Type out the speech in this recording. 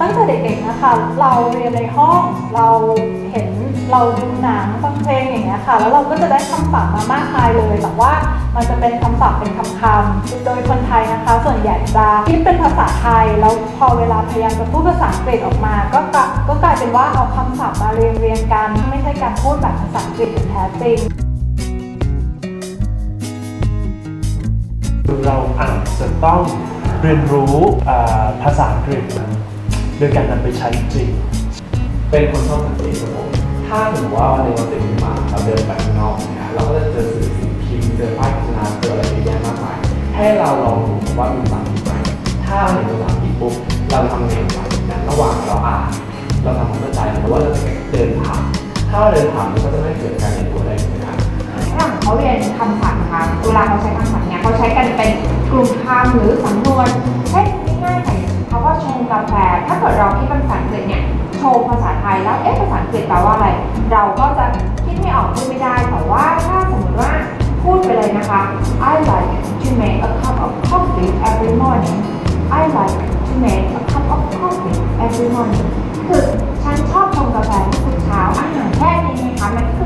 ตั้งแต่เด็กๆนะคะเราเรียนในห้องเราเห็นเราดูหนังฟังเพลงอย่างเงี้ยค่ะ แล้วเราก็จะได้คำศัพท์มามากมายเลย แต่ว่ามันจะเป็นคำศัพท์เป็นคำๆโดยคนไทยนะคะ ส่วนใหญ่จะคิดเป็นภาษาไทย แล้วพอเวลาพยายามจะพูดภาษาอังกฤษออกมา ก็กลายก็กลายเป็นว่าเอาคำศัพท์มาเรียงเรียงกัน ไม่ใช่การพูดแบบภาษาอังกฤษแท้จริงเราอาจจะต้องเรียนรู้ภาษาอังกฤษ โดยการนำไปใช้จริง เป็นคนชอบสังเกตครับผมถ้าสมมติว่าวันหนึ่งเราตื่นขึ้นมาเราเดินไปข้างนอกนะเราก็จะเจอสื่อสิ่งพิมพ์เจอป้ายโฆษณาเจออะไรเยอะแยะมากมายให้เราลองดูว่ามีภาษาอังกฤษไหมถ้าเห็นภาษาอังกฤษปุ๊บเราทำไงวะนั้นระหว่างเราอ่านเราทำความเข้าใจหรือว่าเราจะเดินผ่านถ้าเราเดินผ่านมันก็จะไม่เกิดการเรียนรู้อะไรถูกไหมครับฝรั่งเขาเรียนคำศัพท์นะคะเวลาเขาใช้คำศัพท์เนี่ยเขาใช้กันเป็นกลุ่มคำหรือสำนวน ที่เป็นภาษาอังกฤษเนี่ยโชว์ภาษาไทยแล้วเอ๊ะภาษาอังกฤษแปลว่าอะไร เราก็จะคิดไม่ออกพูดไม่ได้แต่ว่าถ้าสมมติว่าพูดไปเลยนะคะ I like to make a cup of coffee every morning I like to make a cup of coffee every morning คือฉันชอบชงกาแฟทุกเช้าอาหารแค่นี้นะคะมันคื